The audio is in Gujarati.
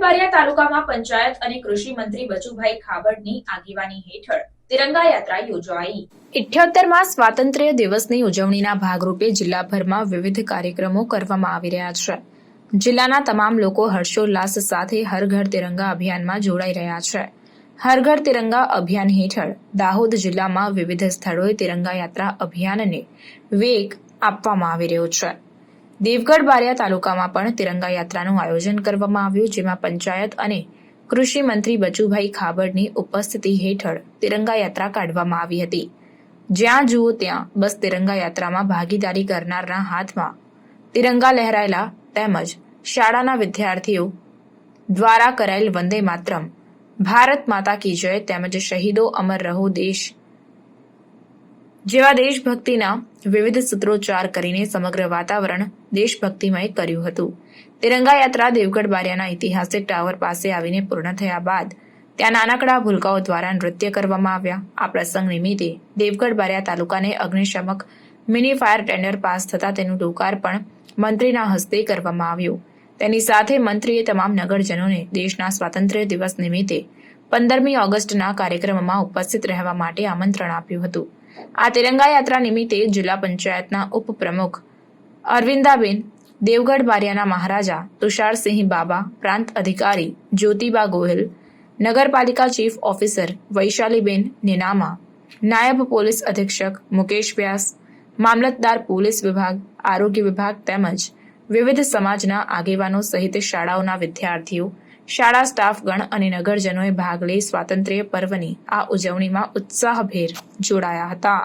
બારિયા તાલુકામાં પંચાયત અને કૃષિ મંત્રી બચુભાઈ ખાબડની આગેવાની હેઠળ તિરંગા યાત્રા યોજાઈ. ઇઠ્યોતેરમાં સ્વાતંત્ર્ય દિવસની ઉજવણીના ભાગરૂપે જિલ્લાભરમાં વિવિધ કાર્યક્રમો કરવામાં આવી રહ્યા છે. જિલ્લાના તમામ લોકો હર્ષોલ્લાસ સાથે હર ઘર તિરંગા અભિયાનમાં જોડાઈ રહ્યા છે. હર ઘર તિરંગા અભિયાન હેઠળ દાહોદ જિલ્લામાં વિવિધ સ્થળોએ તિરંગા યાત્રા અભિયાનને વેગ આપવામાં આવી રહ્યો છે. દેવગઢ બારિયા તાલુકામાં પણ તિરંગા યાત્રાનું આયોજન કરવામાં આવ્યું, જેમાં પંચાયત અને કૃષિ મંત્રી બચુભાઈ ખાબડની ઉપસ્થિતિ હેઠળ તિરંગા યાત્રા કાઢવામાં આવી હતી. જ્યાં જુઓ ત્યાં બસ તિરંગા યાત્રામાં ભાગીદારી કરનારના હાથમાં તિરંગા લહેરાયેલા તેમજ શાળાના વિદ્યાર્થીઓ દ્વારા કરાયેલ વંદે માતરમ, ભારત માતા કી જય તેમજ શહીદો અમર રહો દેશ જેવા દેશભક્તિના વિવિધ સૂત્રોચ્ચાર કરીને સમગ્ર વાતાવરણ દેશભક્તિમય કર્યું હતું. તિરંગા યાત્રા દેવગઢ બારિયાના ઐતિહાસિક ટાવર પાસે આવીને પૂર્ણ થયા બાદ ત્યાં નાનકડા ભૂલકાઓ દ્વારા નૃત્ય કરવામાં આવ્યા. આ પ્રસંગ નિમિત્તે દેવગઢ બારિયા તાલુકાને અગ્નિશમક મિની ફાયર ટેન્ડર પાસ થતા તેનું લોકાર્પણ મંત્રીના હસ્તે કરવામાં આવ્યું. તેની સાથે મંત્રીએ તમામ નગરજનોને દેશના સ્વાતંત્ર્ય દિવસ નિમિત્તે પંદરમી ઓગસ્ટના કાર્યક્રમમાં ઉપસ્થિત રહેવા માટે આમંત્રણ આપ્યું હતું. આ તિરંગા યાત્રા નિમિત્તે જિલ્લા પંચાયતના ઉપપ્રમુખ અરવિંદાબેન, દેવગઢ બારિયાના મહારાજા તુષારસિંહ બાબા, પ્રાંત અધિકારી જ્યોતિબા ગોહિલ, નગરપાલિકા ચીફ ઓફિસર વૈશાલીબેન નેનામા, નાયબ પોલીસ અધિક્ષક મુકેશ વ્યાસ, મામલતદાર પોલીસ વિભાગ, આરોગ્ય વિભાગ તેમજ વિવિધ સમાજના આગેવાનો સહિત શાળાઓના વિદ્યાર્થીઓ શાળા સ્ટાફગણ અને નગરજનોએ ભાગ લઈ સ્વાતંત્ર્ય પર્વની આ ઉજવણીમાં ઉત્સાહભેર જોડાયા હતા.